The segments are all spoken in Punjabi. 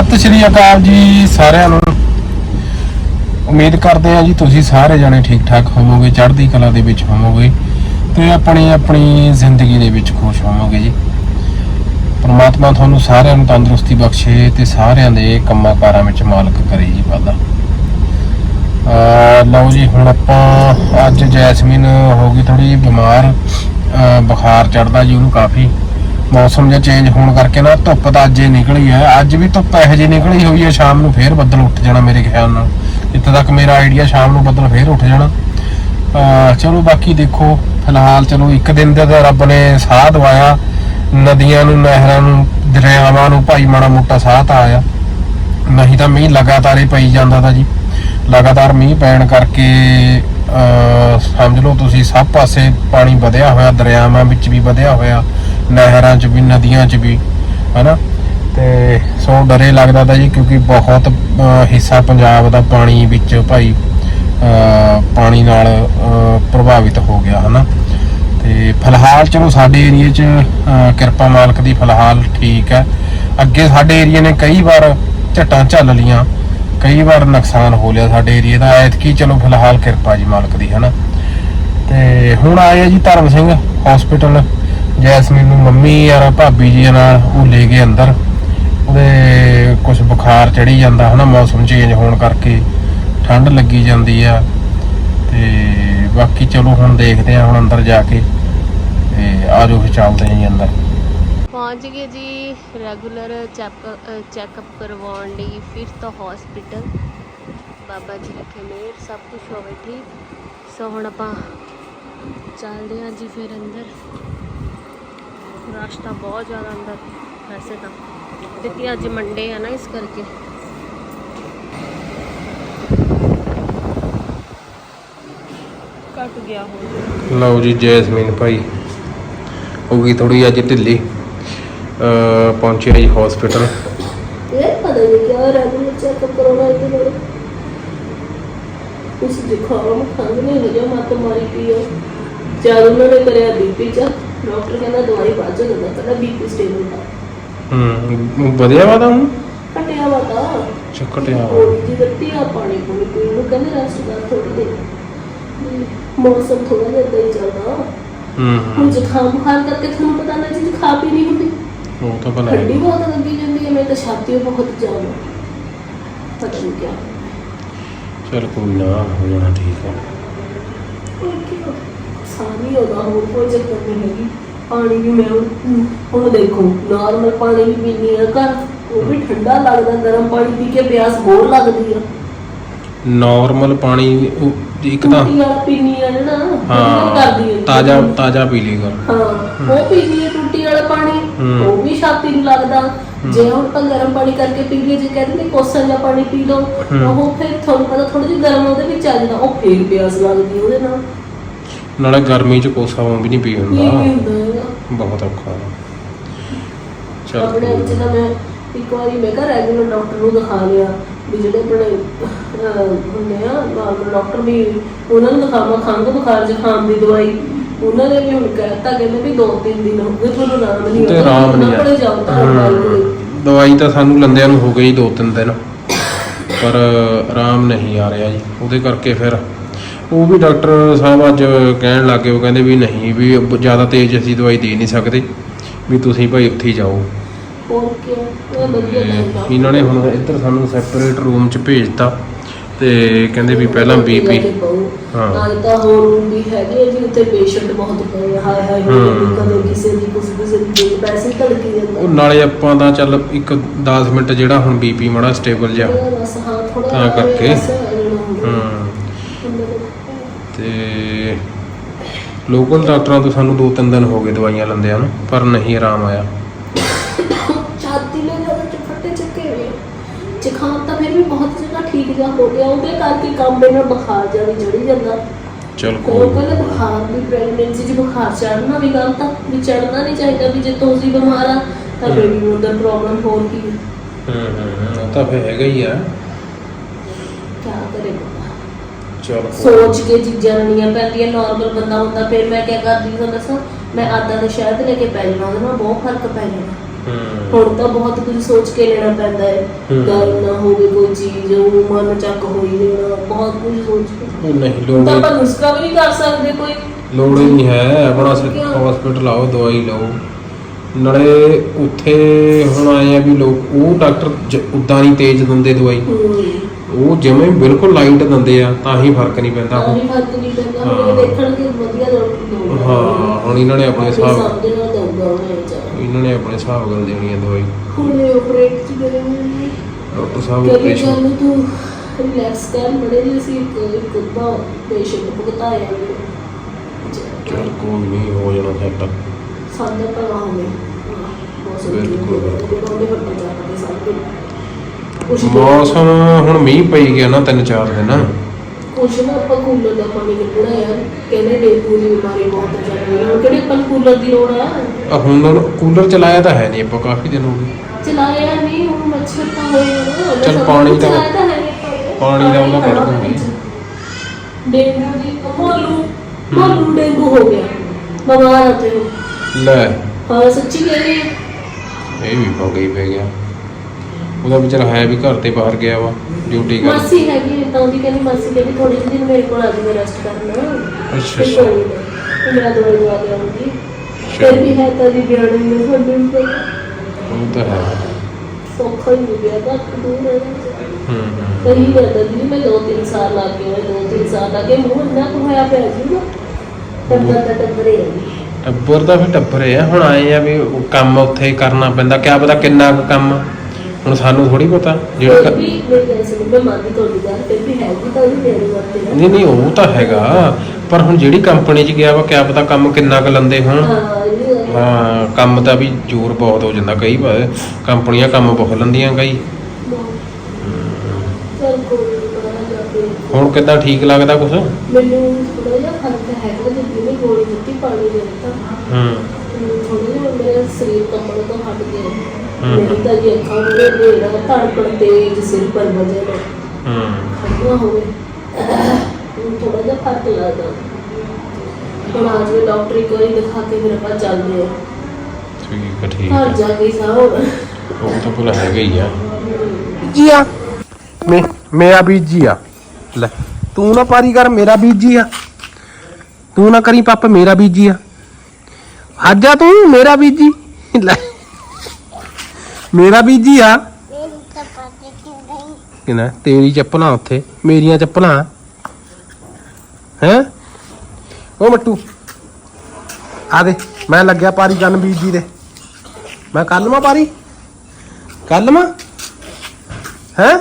ਸਤਿ ਸ਼੍ਰੀ ਅਕਾਲ ਜੀ ਸਾਰਿਆਂ ਨੂੰ। ਉਮੀਦ ਕਰਦੇ ਹਾਂ ਜੀ ਤੁਸੀਂ ਸਾਰੇ ਜਣੇ ਠੀਕ ਠਾਕ ਹੋਵੋਗੇ, ਚੜ੍ਹਦੀ ਕਲਾ ਦੇ ਵਿੱਚ ਹੋਵੋਗੇ ਤੇ ਆਪਣੀ ਆਪਣੀ ਜ਼ਿੰਦਗੀ ਦੇ ਵਿੱਚ ਖੁਸ਼ ਹੋਵੋਗੇ ਜੀ। ਪ੍ਰਮਾਤਮਾ ਤੁਹਾਨੂੰ ਸਾਰਿਆਂ ਨੂੰ ਤੰਦਰੁਸਤੀ ਬਖਸ਼ੇ ਤੇ ਸਾਰਿਆਂ ਦੇ ਕੰਮਾਂ ਕਾਰਾਂ ਵਿੱਚ ਮਾਲਕ ਕਰੇ ਜੀ ਵਾਦਾ ਅਹ ਲਓ ਜੀ, ਹੁਣ ਆਪਾਂ ਅੱਜ ਜੈਸਮੀਨ ਹੋ ਗਈ ਥੋੜੀ ਜਿਹੀ ਬਿਮਾਰ ਬੁਖਾਰ ਚੜਦਾ ਜੀ ਉਹਨੂੰ ਕਾਫੀ। ਮੌਸਮ ਜਿਹਾ ਚੇਂਜ ਹੋਣ ਕਰਕੇ ਨਾ ਧੁੱਪ ਤਾਂ ਅੱਜ ਨਿਕਲੀ ਹੈ। ਅੱਜ ਵੀ ਧੁੱਪ ਇਹੋ ਜਿਹੀ ਨਿਕਲੀ ਹੋਈ ਹੈ, ਸ਼ਾਮ ਨੂੰ ਫੇਰ ਬੱਦਲ ਉੱਠ ਜਾਣਾ ਮੇਰੇ ਖਿਆਲ ਨਾਲ। ਜਿੱਥੇ ਤੱਕ ਮੇਰਾ ਆਈਡੀਆ ਸ਼ਾਮ ਨੂੰ ਬੱਦਲ ਫੇਰ ਉੱਠ ਜਾਣਾ। ਚਲੋ ਬਾਕੀ ਦੇਖੋ, ਫਿਲਹਾਲ ਚਲੋ ਇੱਕ ਦਿਨ ਦਾ ਤਾਂ ਰੱਬ ਨੇ ਸਾਹ ਦਵਾਇਆ। ਨਦੀਆਂ ਨੂੰ, ਨਹਿਰਾਂ ਨੂੰ, ਦਰਿਆਵਾਂ ਨੂੰ ਭਾਈ ਮਾੜਾ ਮੋਟਾ ਸਾਹ ਤਾਂ ਆਇਆ। ਨਹੀਂ ਤਾਂ ਮੀਂਹ ਲਗਾਤਾਰ ਹੀ ਪਈ ਜਾਂਦਾ ਤਾਂ ਜੀ। ਲਗਾਤਾਰ ਮੀਂਹ ਪੈਣ ਕਰਕੇ, ਅਹ ਸਮਝ ਲਓ ਤੁਸੀਂ, ਸਭ ਪਾਸੇ ਪਾਣੀ ਵਧਿਆ ਹੋਇਆ, ਦਰਿਆਵਾਂ ਵਿੱਚ ਵੀ ਵਧਿਆ ਹੋਇਆ। ਨਹਿਰਾਂ 'ਚ ਵੀ, ਨਦੀਆਂ 'ਚ ਵੀ, ਹਨਾ? ਤੇ ਸੋ ਡਰੇ ਲੱਗਦਾ ਤਾਂ ਜੀ ਕਿਉਂਕਿ ਬਹੁਤ ਹਿੱਸਾ ਪੰਜਾਬ ਦਾ ਪਾਣੀ ਵਿੱਚ ਭਾਈ ਪਾਣੀ ਨਾਲ ਪ੍ਰਭਾਵਿਤ ਹੋ ਗਿਆ, ਹਨਾ? ਤੇ ਫਿਲਹਾਲ ਚਲੋ ਸਾਡੇ ਏਰੀਏ 'ਚ ਕਿਰਪਾ ਮਾਲਕ ਦੀ ਫਿਲਹਾਲ ਠੀਕ ਹੈ। ਅੱਗੇ ਸਾਡੇ ਏਰੀਏ ਨੇ ਕਈ ਵਾਰ ਝਟਾਂ ਝੱਲ ਲੀਆਂ ਕਈ ਵਾਰ ਨੁਕਸਾਨ ਹੋ ਲਿਆ ਸਾਡੇ ਏਰੀਏ ਦਾ। ਐਤਕੀ ਚਲੋ ਫਿਲਹਾਲ ਕਿਰਪਾ ਜੀ ਮਾਲਕ ਦੀ, ਹਨਾ? ਤੇ ਹੁਣ ਆਏ ਆ ਜੀ ਧਰਮ ਸਿੰਘ ਹਸਪੀਟਲ ਜੈਸਮੀਨ ਨੂੰ ਮੰਮੀ ਯਾਰ, ਭਾਬੀ ਜੀ ਨਾਲ ਉਹ ਲੈ ਗਏ ਅੰਦਰ। ਉਹਦੇ ਕੁਝ ਬੁਖਾਰ ਚੜੀ ਜਾਂਦਾ ਹਨਾ, ਮੌਸਮ ਚੇਂਜ ਹੋਣ ਕਰਕੇ। ਠੰਡ ਲੱਗੀ ਜਾਂਦੀ ਆ। ਤੇ ਬਾਕੀ ਚਲੋ ਹੁਣ ਦੇਖਦੇ ਆ ਹੁਣ ਅੰਦਰ ਜਾ ਕੇ। ਤੇ ਆਜੋ ਫਿਰ ਚੱਲਦੇ ਹਾਂ ਜੀ ਅੰਦਰ। ਪਹੁੰਚ ਗਏ ਜੀ ਰੈਗੂਲਰ ਚੈੱਕਅਪ ਕਰਵਾਉਣ ਲਈ, ਫਿਰ ਤੋਂ ਹਸਪੀਟਲ ਬਾਬਾ ਜੀ ਰੱਖੇ ਮੇਰ ਸਭ ਕੁਝ ਹੋਵੇ ਠੀਕ। ਸੋ ਹੁਣ ਆਪਾਂ ਚੱਲਦੇ ਹਾਂ ਜੀ ਫਿਰ ਅੰਦਰ। ਰਸ਼ ਤਾਂ ਬਹੁਤ ਜ਼ਿਆਦਾ ਅੰਦਰ ਵੈਸੇ ਤਾਂ। ਕਿਉਂਕਿ ਅੱਜ ਮੰਡੇ ਆ ਨਾ ਇਸ ਕਰਕੇ। ਘਟ ਗਿਆ ਹੁਣ। ਲਓ ਜੀ ਜੈਸਮੀਨ ਭਾਈ। ਹੋ ਗਈ ਥੋੜੀ ਅੱਜ ਢਿੱਲੀ। ਅ ਪਹੁੰਚਿਆ ਜੀ ਹਸਪੀਟਲ ਇਹ ਪਤਾ ਨਹੀਂ ਕਿਆ ਰੈਗੂਲਰ ਚੈੱਕਅਪ ਕਰਾਉਣਾ ਇਹਦੇ ਨਾਲ। ਉਸ ਜ਼ੁਕਾਮ ਖੰਘ ਨਹੀਂ ਹੋ ਜਾ ਮਤ ਮਾਰੀ ਆ। ਜਦ ਉਹਨਾਂ ਨੇ ਕਰਿਆ ਬੀਪੀ ਚੈੱਕ। ਡਾਕਟਰ ਕਹਿੰਦਾ ਦਵਾਈ ਬਾਅਦ ਚ ਦਿੰਦਾ ਕਹਿੰਦਾ ਬੀਪੀ ਸਟੇਬਲ ਦਾ। ਹੂੰ ਵਧੀਆ ਵਾ ਤਾਂ ਹੁਣ? ਘਟਿਆ ਵਾ ਤਾਂ। ਚੱਕਟਿਆ ਜਿਹੀ ਦਿੱਤੀ ਆ ਪਾਣੀ ਪੂਣੀ ਪੀਣ ਨੂੰ ਕਹਿੰਦੇ ਰੈਸਟ ਕਰ ਥੋੜੀ ਦੇਰ। ਮੌਸਮ ਥੋੜਾ ਜਿਹਾ ਏਦਾਂ ਹੀ ਚੱਲਦਾ। ਹੂੰ ਹੁਣ ਹੂੰ। ਜ਼ੁਕਾਮ ਬੁਖਾਰ ਕਰਕੇ ਤੁਹਾਨੂੰ ਪਤਾ ਨਾ ਜੀ ਖਾ ਪੀ ਨਹੀਂ ਹੁੰਦੀ। ਉਹ ਤਾਂ ਭਲਾ ਠੰਡੀ ਹੈ। ਬਹੁਤ ਲੱਗੀ ਜਾਂਦੀ ਹੈ ਮੇਰੇ ਤਾਂ ਛਾਤੀ ਬਹੁਤ ਆ। ਪਤਾ ਨਹੀਂ ਕਿਆ। ਚੱਲ ਕੋਈ ਨਾ ਹੋ ਜਾਣਾ ਠੀਕ ਹੈ ਸਾਨੀ ਉਹਦਾ ਹੋਰ ਕੋਈ ਚੱਕਰ ਨਹੀਂ ਹੈਗੀ। ਪਾਣੀ ਵੀ ਮੈਂ ਹੁਣ- ਹੁਣ ਦੇਖੋ ਨਾਰਮਲ ਪਾਣੀ ਵੀ ਪੀਣੀ ਆ ਘਰ ਉਹ ਵੀ ਠੰਡਾ ਲੱਗਦਾ ਗਰਮ ਪਾਣੀ ਪੀ ਕੇ ਪਿਆਸ ਹੋਰ ਲੱਗਦੀ ਆ। ਨਾਰਮਲ ਪਾਣੀ ਉਹ ਇੱਕ ਤਾਂ ਟੂਟੀ ਵਾਲਾ ਆ ਨਾ ਹਾਂ ਕਰਦੀ ਆ ਤਾਜ਼ਾ ਤਾਜ਼ਾ ਪੀ ਲਈ ਕਰ ਹਾਂ ਉਹ ਪੀਣੀ ਆ ਟੂਟੀ ਵਾਲਾ ਪਾਣੀ। ਉਹ ਵੀ ਛਾਤੀ ਨੂੰ ਲੱਗਦਾ। ਜੇ ਹੁਣ ਤਾਂ ਗਰਮ ਪਾਣੀ ਕਰਕੇ ਪੀ ਲਈਏ ਜੇ ਕਹਿੰਦੇ ਨੇ ਕੋਸਾ ਜਿਹਾ ਪਾਣੀ ਪੀ ਲਓ। ਉਹ ਫਿਰ ਤੁਹਾਨੂੰ ਪਤਾ ਥੋੜੀ ਜਿਹੀ ਗਰਮ ਉਹਦੇ ਵਿੱਚ ਆ ਜਾਂਦਾ ਉਹ ਫੇਰ ਪਿਆਸ ਲੱਗਦੀ ਉਹਦੇ ਨਾਲ। ਨਾਲੇ ਗਰਮੀ ਚ ਕੋਸਾ ਵੀ ਨਹੀਂ ਪੀ ਹੁੰਦਾ ਬਹੁਤ ਔਖਾ। ਚੱਲ ਆਪਣੇ ਵਿੱਚ ਨਾ। ਮੈਂ ਇੱਕ ਵਾਰੀ ਮੈਂ ਕਿਹਾ ਰੈਗੂਲਰ ਡਾਕਟਰ ਨੂੰ ਦਿਖਾ ਲਿਆ ਵੀ ਜਿਹੜੇ ਆਪਣੇ ਹੁੰਦੇ ਆ ਨਾਰਮਲ ਡਾਕਟਰ ਵੀ ਉਹਨਾਂ ਨੂੰ ਦਿਖਾਵਾਂ ਖੰਘ ਬੁਖਾਰ ਜ਼ੁਕਾਮ ਦੀ ਦਵਾਈ। ਉਹਨਾਂ ਨੇ ਵੀ ਹੁਣ ਕਹਿਤਾ ਕਹਿੰਦੇ ਵੀ ਦੋ ਤਿੰਨ ਦਿਨ ਹੋ ਗਏ ਤੁਹਾਨੂੰ ਆਰਾਮ ਨਹੀਂ ਤੇ ਆਰਾਮ ਨਹੀਂ ਜਾਓ ਤਾਂ ਮਿਲੇ। ਦਵਾਈ ਤਾਂ ਸਾਨੂੰ ਲੰਦਿਆਂ ਨੂੰ ਹੋ ਗਈ ਦੋ ਤਿੰਨ ਦਿਨ। ਪਰ ਆਰਾਮ ਨਹੀਂ ਆ ਰਿਹਾ ਜੀ। ਉਹਦੇ ਕਰਕੇ ਫਿਰ ਉਹ ਵੀ ਡਾਕਟਰ ਸਾਹਿਬ ਅੱਜ ਕਹਿਣ ਲੱਗੇ ਉਹ ਕਹਿੰਦੇ ਵੀ ਨਹੀਂ ਵੀ ਜ਼ਿਆਦਾ ਤੇਜ਼ ਅਸੀਂ ਦਵਾਈ ਦੇ ਨਹੀਂ ਸਕਦੇ ਵੀ ਤੁਸੀਂ ਭਾਈ ਉੱਥੇ ਹੀ ਜਾਓ। ਵਧੀਆ ਲੱਗਦਾ ਤੇ ਇਹਨਾਂ ਨੇ ਹੁਣ ਇੱਧਰ ਸਾਨੂੰ ਸੈਪਰੇਟ ਰੂਮ 'ਚ ਭੇਜਤਾ ਤੇ ਕਹਿੰਦੇ ਵੀ ਪਹਿਲਾਂ ਬੀਪੀ ਹਾਂ। ਨਾਲ ਤਾਂ ਹੋਰ room ਵੀ ਹੈਗੇ ਜੀ ਉੱਥੇ ਪੇਸ਼ੈਂਟ ਬਹੁਤ ਪਏ ਹਾਏ ਹਾਏ ਕਦੇ ਕਿਸੇ ਦੀ ਕੁਛ ਕਿਸੇ ਦੀ ਹੀ ਧੜਕੀ ਜਾਂਦਾ। ਉਹ ਨਾਲੇ ਆਪਾਂ ਦਾ ਚੱਲ ਇੱਕ 10 ਮਿੰਟ ਜਿਹੜਾ ਹੁਣ ਬੀਪੀ ਮਾੜਾ ਸਟੇਬਲ ਥੋੜਾ ਤਾਂ ਕਰਕੇ। ਹੂੰ ਹੂੰ ਤੇ ਲੋਕਲ ਡਾਕਟਰਾਂ ਤੋਂ ਸਾਨੂੰ 2-3 ਦਿਨ ਹੋ ਗਏ ਦਵਾਈਆਂ ਲੈਂਦਿਆਂ ਨੂੰ ਪਰ ਨਹੀਂ ਆਰਾਮ ਆਇਆ। ਛਾਤੀ ਜਦੋਂ ਚਫੱਟੇ ਚੱਕੇ ਹੋਏ ਆ। ਜ਼ੁਕਾਮ ਤਾਂ ਫਿਰ ਵੀ ਬਹੁਤ ਜਗ੍ਹਾ ਠੀਕ ਜਾ ਹੋ ਗਿਆ ਉਹਦੇ ਕਰਕੇ ਕੰਮ ਇਹਨਾਂ ਬੁਖਾਰ ਜਾ ਵੀ ਚੜੀ ਜਾਂਦਾ। ਚਲ ਕੋਲ ਕੋਈ ਕੋਲ ਬੁਖਾਰ ਵੀ ਪ੍ਰੈਗਨੈਂਸੀ 'ਚ ਬੁਖਾਰ ਚੜਨਾ ਵੀ ਗਲਤ ਆ ਵੀ ਚੜਨਾ ਨਹੀਂ ਚਾਹੀਦਾ ਵੀ ਜੇ ਤੁਸੀਂ ਬਿਮਾਰ ਆ ਤਾਂ ਹਮ। ਬੇਬੀ ਨੂੰ ਅੰਦਰ ਪ੍ਰੋਬਲਮ ਹੋਰ ਕੀ ਹੈ ਹੂੰ ਹੂੰ ਉਹ ਤਾਂ ਫੇ ਹੈਗਾ ਹੀ ਆ ਕਿਆ ਕਰੇ ਬੰਦਾ ਚਲ ਸੋਚ ਕੇ ਚੀਜ਼ਾਂ ਲੈਣੀਆਂ ਪੈਂਦੀਆਂ ਨਾਰਮਲ ਬੰਦਾ ਹੁੰਦਾ ਫਿਰ ਮੈਂ ਕਿਆ ਕਰਦੀ ਹਾਂ ਦੱਸਾਂ ਮੈਂ ਆਦਾ ਦਾ ਸ਼ਹਿਦ ਲੈ ਕੇ ਪੈ ਜਾਣਾ ਉਹਦੇ ਨਾਲ ਬਹੁਤ ਫ਼ਰਕ ਪੈ ਜਾਣਾ। ਹੁਣ ਤਾਂ ਬਹੁਤ ਕੁਝ ਸੋਚ ਕੇ ਲੈਣਾ ਪੈਂਦਾ ਹੈ। ਹੂੰ। ਗੱਲ ਨਾ ਹੋਵੇ ਕੋਈ ਚੀਜ਼ ਉਹ ਮਨ ਚੱਕ ਹੋਈ ਦੇਣਾ ਬਹੁਤ ਕੁਝ ਸੋਚ ਕੇ। ਉਹ ਨਹੀਂ ਲੋੜ ਤਾਂ ਆਪਾਂ ਨੁਸਖਾ ਵੀ ਨਹੀਂ ਕਰ ਸਕਦੇ ਕੋਈ। ਲੋੜ ਹੀ ਨਹੀਂ ਹੈ ਆਪਣਾ ਕਿਉਂ? ਹਸਪੀਟਲ ਆਓ ਦਵਾਈ ਲਓ। ਨਾਲੇ ਉੱਥੇ ਹੁਣ ਆਏ ਆ ਵੀ ਲੋਕ ਉਹ ਡਾਕਟਰ ਉਦਾਂ ਨਹੀਂ ਤੇਜ਼ ਦਿੰਦੇ ਦਵਾਈ। ਹੂੰ ਉਹ ਜਿਵੇਂ ਬਿਲਕੁਲ ਲਾਈਟ ਦਿੰਦੇ ਆ ਤਾਂ ਹੀ ਫ਼ਰਕ ਨਹੀਂ ਪੈਂਦਾ। ਉਹ ਹੀ ਫ਼ਰਕ ਨਹੀਂ ਪੈਂਦਾ ਹਾਂ। ਹੁਣ ਦੇਖਣਗੇ ਵਧੀਆ ਦੌੜ ਹਾਂ ਹੁਣ ਇਹਨਾਂ ਨੇ ਆਪਣੇ ਹਿਸਾਬ ਸਮਝ ਨਾਲ ਦਊਗਾ ਉਹਨੇ ਵਿਚਾਰਾ ਇਹਨਾਂ ਨੇ ਆਪਣੇ ਹਿਸਾਬ ਨਾਲ ਦੇਣੀ ਹੈ ਦਵਾਈ। ਹੁਣ ਇਹ ਆਪਰੇਟ ਚ ਕਰੇ ਹੋਏ ਨੇ ਡਾਕਟਰ ਸਾਹਿਬ ਕਹਿੰਦੇ ਆਪਰੇਸ਼ਨ ਜਾਨੂੰ ਤੂੰ ਰਿਲੈਕਸ ਕਰ ਬੜੇ ਜਿਹੇ ਸੀ ਇੱਕ ਇੱਕ ਅੱਧਾ ਪੇਸ਼ੈਂਟ ਭੁਗਤਾਇਆ ਚਲ ਕੋਈ ਨਹੀਂ ਹੋ ਜਾਣਾ ਸੈੱਟ ਸਾਡਾ ਹੋਵੇ ਬਹੁਤ ਬਿਲਕੁਲ। ਉਹਦੇ ਵੱਡੇ ਮੌਸਮ ਹੁਣ ਮੀਂਹ ਪਈ ਗਿਆ ਨਾ ਤਿੰਨ ਚਾਰ ਦਿਨ। ਕੁਛ ਨਾ ਆਪਾਂ ਕੂਲਰ ਦਾ ਪਾਣੀ ਕੱਢਣਾ ਯਾਰ। ਕਹਿੰਦੇ ਡੇਂਗੂ ਦੀ ਬਿਮਾਰੀ ਬਹੁਤ ਚੱਲ ਰਹੀ ਹੈ ਕਿਹੜੇ ਆਪਾਂ ਨੂੰ ਕੂਲਰ ਦੀ ਲੋੜ ਆ? ਆ ਹੁਣ ਕੂਲਰ ਚਲਾਇਆ ਤਾਂ ਹੈ ਨਹੀਂ ਆਪਾਂ ਕਾਫੀ ਦਿਨ ਹੋ ਗਏ। ਚਲਾਇਆ ਨਹੀਂ ਹੁਣ ਮੱਛਰ ਤਾਂ ਹੋਏ ਨਾ। ਚੱਲ ਪਾਣੀ ਤਾਂ- ਪਾਣੀ ਦਾ ਉਹਦਾ ਕੱਢ ਦੂੰਗੀ। ਡੇਂਗੂ ਦੀ ਮੋਲੂ ਮੋਲੂ ਡੇਂਗੂ ਹੋ ਗਿਆ। ਬਿਮਾਰ ਆ ਤੇ ਲੈ। ਹਾਂ ਸੱਚੀ ਕਹਿ ਰਹੀ ਹਾਂ ਇਹ ਵੀ ਪੰਗਾ ਹੀ ਪੈ ਗਿਆ। ਉਹਦਾ ਵਿਚਾਰਾ ਹੈ ਵੀ ਘਰ ਤੇ ਬਾਹਰ ਗਿਆ ਵਾ ਡਿਊਟੀ ਕਰ ਮਾਸੀ ਹੈਗੀ ਤਾਂ ਉਹਦੀ ਕਹਿੰਦੀ ਮਾਸੀ ਕਹਿੰਦੀ ਥੋੜੇ ਜਿਹੇ ਦਿਨ ਮੇਰੇ ਕੋਲ ਆ ਜਾਵੇ ਰੈਸਟ ਕਰਨਾ। ਅੱਛਾ, ਅੱਛਾ। ਨਾ, ਮੇਰਾ ਦਵਾਈ ਦਵਾ ਕੇ ਆਉਂਗੀ ਫਿਰ ਵੀ ਹੈ ਤਾਂ ਦੀ ਬਿਆਨ ਨਹੀਂ ਸਾਨੂੰ ਤਾਂ ਉਹ ਤਾਂ ਹੈ। ਸੌਖਾ ਹੀ ਹੋ ਗਿਆ ਤਾਂ ਦੂਰ ਹੈ ਹੂੰ। ਹੂੰ ਕਹੀ ਜਾਂਦਾ ਜੀ ਮੈਂ ਦੋ ਤਿੰਨ ਸਾਲ ਲੱਗ ਗਏ ਹੋਏ, ਦੋ ਤਿੰਨ ਸਾਲ ਲੱਗੇ ਮੂੰਹ ਇੰਨਾ ਕੁ ਹੋਇਆ ਪਿਆ ਜੀ ਨਾ ਟੱਬਰ ਦਾ ਟੱਬਰੇ ਹੈ ਜੀ। ਟੱਬਰ ਦਾ ਫਿਰ ਟੱਬਰ ਹੈ ਹੁਣ ਆਏ ਆ ਵੀ ਕੰਮ ਉੱਥੇ ਕਰਨਾ ਪੈਂਦਾ। ਕਿਆ ਪਤਾ ਕਿੰਨਾ ਕੁ ਕੰਮ ਆ। ਹੁਣ ਸਾਨੂੰ ਥੋੜੀ ਪਤਾ ਜਿਹੜਾ ਫਿਰ ਕ- ਵੀ ਮੇਰੀ ਗੱਲ ਸੁਣੋ ਮੈਂ ਮੰਨਦੀ ਤੁਹਾਡੀ ਗੱਲ ਫਿਰ ਵੀ ਹੈਗੀ ਤਾਂ ਉਹ ਮੇਰੇ ਵਰਤੇ ਨਾ। ਨਹੀਂ ਨਹੀਂ ਉਹ ਤਾਂ ਹੈਗਾ। ਪਰ ਹੁਣ ਜਿਹੜੀ ਕੰਪਨੀ 'ਚ ਗਿਆ ਵਾ ਕਿਆ ਪਤਾ ਕੰਮ ਕਿੰਨਾ ਕੁ ਲੰਦੇ ਹੋਣ। ਹਾਂ ਇਹ ਵੀ ਗੱਲ ਹੈ। ਹਾਂ ਕੰਮ ਦਾ ਵੀ ਜ਼ੋਰ ਬਹੁਤ ਹੋ ਜਾਂਦਾ ਕਈ ਵਾਰ। ਕੰਪਨੀਆਂ ਕੰਮ ਬਹੁਤ ਲੰਦੀਆਂ ਕਈ। ਚੱਲ ਕੋਈ ਨੀ, ਬਾਹਰ ਜਾ ਕੇ ਹੁਣ ਕਿੱਦਾਂ ਠੀਕ ਲੱਗਦਾ ਕੁਛ? ਹੂੰ ਮੈਨੂੰ ਥੋੜਾ ਜਿਹਾ ਫ਼ਰਕ ਹੈਗਾ ਨੇ ਗੋਲੀ ਦਿੱਤੀ ਪਾਣੀ ਦੇ ਦਿੱਤਾ। ਥੋੜਾ ਜਿਹਾ ਮੇਰਾ ਸਰੀਰ ਕੰਬਣ ਤੋਂ ਹਟ ਗਿਆ। ਮੇਰੀ ਤਾਂ ਜੀ ਅੱਖਾਂ ਮੂਰੇ ਹਨੇਰਾ ਧੜਕਣ ਤੇਜ਼ ਸਿਰ ਪਰ ਵਜੇ ਨਾ ਹੂੰ। ਠੰਡਾ ਹੋਵੇ। ਥੋੜਾ ਜਿਹਾ ਫ਼ਰਕ ਲੱਗਦਾ। ਹੁਣ ਅੱਜ ਵੀ ਡਾਕਟਰ ਇੱਕ ਵਾਰੀ ਦਿਖਾ ਕੇ ਫਿਰ ਆਪਾਂ ਚੱਲਦੇ ਆ ਠੀਕ ਆ ਠੀਕ ਘਰ ਆ ਜਾ ਕੇ ਸਾਹੋ ਉਹ ਤਾਂ ਭੁੱਲ ਹੈਗਾ ਹੀ ਆ। ਬੀਜੀਆ ਮੈਂ ਮੇਰਾ ਬੀਜੀਆ ਲੈ ਤੂੰ ਨਾ ਪਾਰੀ ਕਰ ਮੇਰਾ ਬੀਜੀਆ ਤੂੰ ਨਾ ਕਰੀ ਪਾਪਾ ਮੇਰਾ ਬੀਜੀਆ ਆਜਾ ਤੂੰ ਮੇਰਾ ਬੀਜੀ ਲੈ। ਮੇਰਾ ਬੀਜੀਆ ਕਿਨਾ ਤੇਰੀ ਚੱਪਲਾਂ ਉੱਥੇ ਮੇਰੀਆਂ ਚੱਪਲਾਂ। ਹੈ? ਉਹ ਮੱਟੂ ਆ ਦੇ ਮੈਂ ਲੱਗਿਆ ਪਾਰੀ ਕਰਨ ਬੀਜੀ ਦੇ। ਮੈਂ ਕੱਲ ਮਾ ਪਾਰੀ? ਕੱਲ ਮਾ ਹੈ?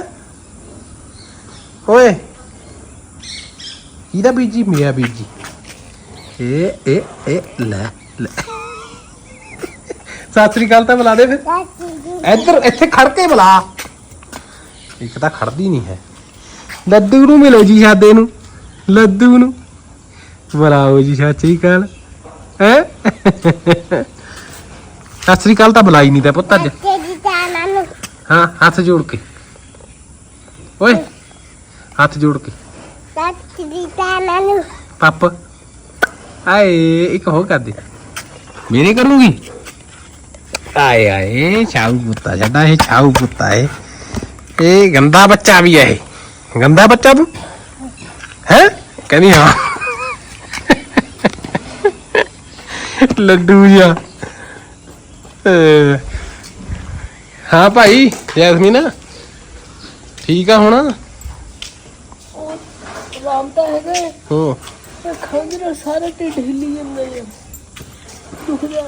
ਓਏ ਕਿਹਦਾ ਬੀਜੀ ਮੇਰਾ ਬੀਜੀ ਇਹ ਇਹ ਇਹ ਲੈ ਲੈ। ਸਤਿ ਸ੍ਰੀ ਅਕਾਲ ਤਾਂ ਬੁਲਾ ਦੇ ਫਿਰ। ਇੱਧਰ ਇੱਥੇ ਖੜ ਕੇ ਬੁਲਾ। ਇੱਕ ਤਾਂ ਖੜਦੀ ਨਹੀਂ ਹੈ। ਲੱਡੂ ਨੂੰ ਮਿਲੋ ਜੀ ਸਾਦੇ ਨੂੰ। ਲੱਡੂ ਨੂੰ। ਬੁਲਾਓ ਜੀ ਸਤਿ ਸ੍ਰੀ ਅਕਾਲ। ਹੈ? ਸਤਿ ਸ੍ਰੀ ਅਕਾਲ ਤਾਂ ਬੁਲਾਈ ਨਹੀਂ ਤੇ ਪੁੱਤ ਅੱਜ। ਹਾਂ ਹੱਥ ਜੋੜ ਕੇ। ਓਏ ਹੱਥ ਜੋੜ ਕੇ। ਪੱਪ। ਆਏ ਇੱਕ ਹੋ ਕਰ ਦੇ। ਮੇਰੇ ਕਰੂੰਗੀ? ਆਏ ਆਏ, ਛਾਊ ਕੁੱਤਾ ਸਾਡਾ ਇਹ, ਛਾਊ ਕੁੱਤਾ ਹੈ ਇਹ ਗੰਦਾ ਬੱਚਾ ਵੀ ਹੈ ਇਹ। ਗੰਦਾ ਬੱਚਾ ਤੂੰ? ਹੈ? ਕਹਿੰਦੀ ਹਾਂ। ਲੱਡੂ ਜਿਹਾ। ਹਾਂ ਭਾਈ, ਜੈਸਮੀਨ। ਠੀਕ ਆ ਹੁਣ? ਆਰਾਮ ਤਾਂ ਹੈਗਾ ਹੋ ਪਰ ਸਾਰਾ ਢਿੱਡ ਹਿੱਲੀ ਜਾਂਦਾ ਹੈ ਦੁਖਦਾ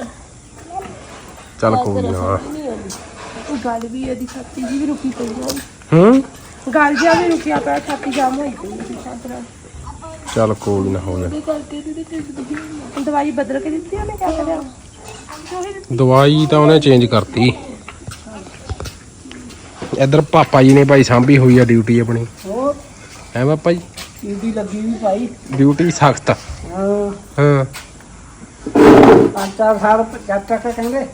ਚੱਲ ਕੋਈ ਨਾ। ਉਹ ਗੱਲ ਵੀ ਇਹਦੀ ਛਾਤੀ ਜੀ ਵੀ ਰੁਕੀ ਪਈ ਹੈ ਹੂੰ? ਗੱਲ ਜਿਹਾ ਵੀ ਰੁਕਿਆ ਪਿਆ ਛਾਤੀ ਜਾਮ ਹੋਈ ਪਈ ਸੀ ਛਾਤਰਾ ਚੱਲ ਕੋਈ ਨਾ ਹੋ ਕਰਕੇ ਢਿੱਡ ਦੁਖੀ ਦਵਾਈ ਬਦਲ ਕੇ ਦਿੱਤੀ ਉਹਨੇ ਕਿਆ ਕਰਿਆ? ਦਵਾਈ ਤਾਂ ਉਹਨੇ ਚੇਂਜ ਕਰਤੀ। ਇੱਧਰ ਪਾਪਾ ਜੀ ਨੇ ਭਾਈ ਸਾਂਭੀ ਹੋਈ ਆ ਡਿਊਟੀ ਆਪਣੀ। ਉਹ ਹੈ ਪਾਪਾ ਜੀ? ਡਿਊਟੀ ਲੱਗੀ ਵੀ ਭਾਈ। ਡਿਊਟੀ ਸਖਤ। ਹਾਂ। ਹਾਂ। ਪੰਜ ਚਾਰ ਸਾਲ ਜਦ ਤੱਕ ਕਹਿੰਦੇ।